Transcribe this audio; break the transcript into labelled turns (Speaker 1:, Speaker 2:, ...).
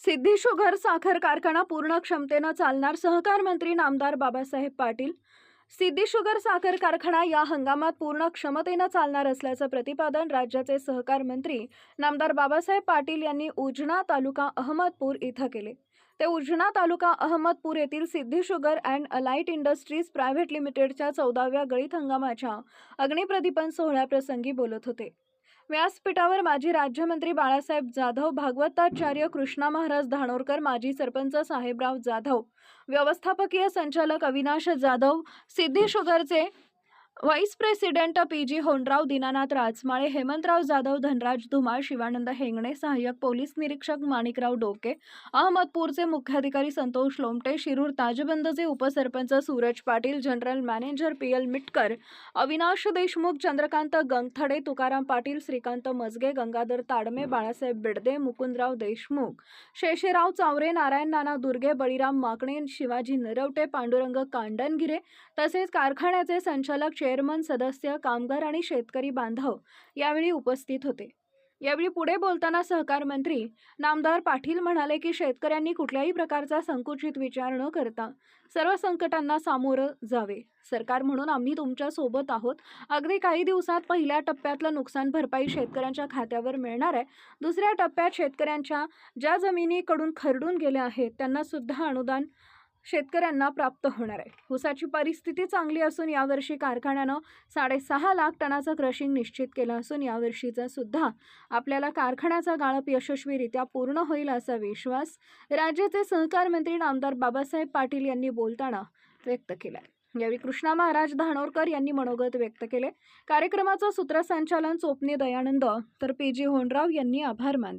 Speaker 1: सिद्धी sugar साखर कारखाना पूर्ण क्षमतेनं चालणार सहकार मंत्री नामदार बाबासाहेब पाटील. सिद्धी शुगर साखर कारखाना या हंगामात पूर्ण क्षमतेनं चालणार असल्याचं प्रतिपादन राज्याचे सहकार मंत्री नामदार बाबासाहेब पाटील यांनी उजना तालुका अहमदपूर इथं केले. ते उजना तालुका अहमदपूर येथील Siddhi sugar and allied industries private लिमिटेडच्या चौदाव्या गळीत हंगामाच्या अग्निप्रदीपन सोहळ्याप्रसंगी बोलत होते. व्यासपीठावर माजी राज्यमंत्री बाळासाहेब जाधव भागवताचार्य कृष्णा महाराज धानोरकर माजी सरपंच साहेबराव जाधव व्यवस्थापकीय संचालक Avinash Jadhav Siddhi शुगरचे vice president P G Honrao Dinanath Rajmale Hemantrao Jadhav Dhanraj Dhumal Shivanand Hengane सहाय्यक पोलीस निरीक्षक माणिकराव डोके अहमदपूरचे मुख्याधिकारी संतोष लोमटे शिरूर ताजबंदचे उपसरपंच Suraj Patil general manager P L Mitkar Avinash Deshmukh Chandrakant Gangathade Tukaram Patil Shrikant Majage Gangadhar Tadme Balasaheb Bidde Mukundrao Deshmukh Sheshrao Chaware Narayan Nana Durge Baliram Makane Shivaji Narwate Pandurang Kandangire तसेच कारखान्याचे संचालक chairman सदस्य कामगार आणि शेतकरी बांधव यावेळी उपस्थित होते. यावेळी पुढे बोलताना सहकार मंत्री नामदार पाटील म्हणाले की शेतकऱ्यांनी कुठल्याही प्रकारचा संकुचित विचार न करता सर्व संकटांना सामोरं जावे. सरकार म्हणून आम्ही तुमच्यासोबत आहोत. अगदी काही दिवसात पहिल्या टप्प्यातलं नुकसान भरपाई शेतकऱ्यांच्या खात्यावर मिळणार आहे. दुसऱ्या टप्प्यात शेतकऱ्यांच्या ज्या जमिनीकडून खरडून गेल्या आहेत त्यांना सुद्धा अनुदान शेतकऱ्यांना प्राप्त होणार आहे. ऊसाची परिस्थिती चांगली असून यावर्षी कारखान्यानं साडेसहा लाख टनाचं क्रशिंग निश्चित केलं असून यावर्षीचा सुद्धा आपल्याला कारखान्याचा गाळप यशस्वीरित्या पूर्ण होईल असा विश्वास राज्याचे सहकार मंत्री नामदार बाबासाहेब पाटील यांनी बोलताना व्यक्त केला यावेळी कृष्णा महाराज धानोरकर यांनी मनोगत व्यक्त केले. कार्यक्रमाचं सूत्रसंचालन चोपणे दयानंद तर पी जी होनराव यांनी आभार मानले.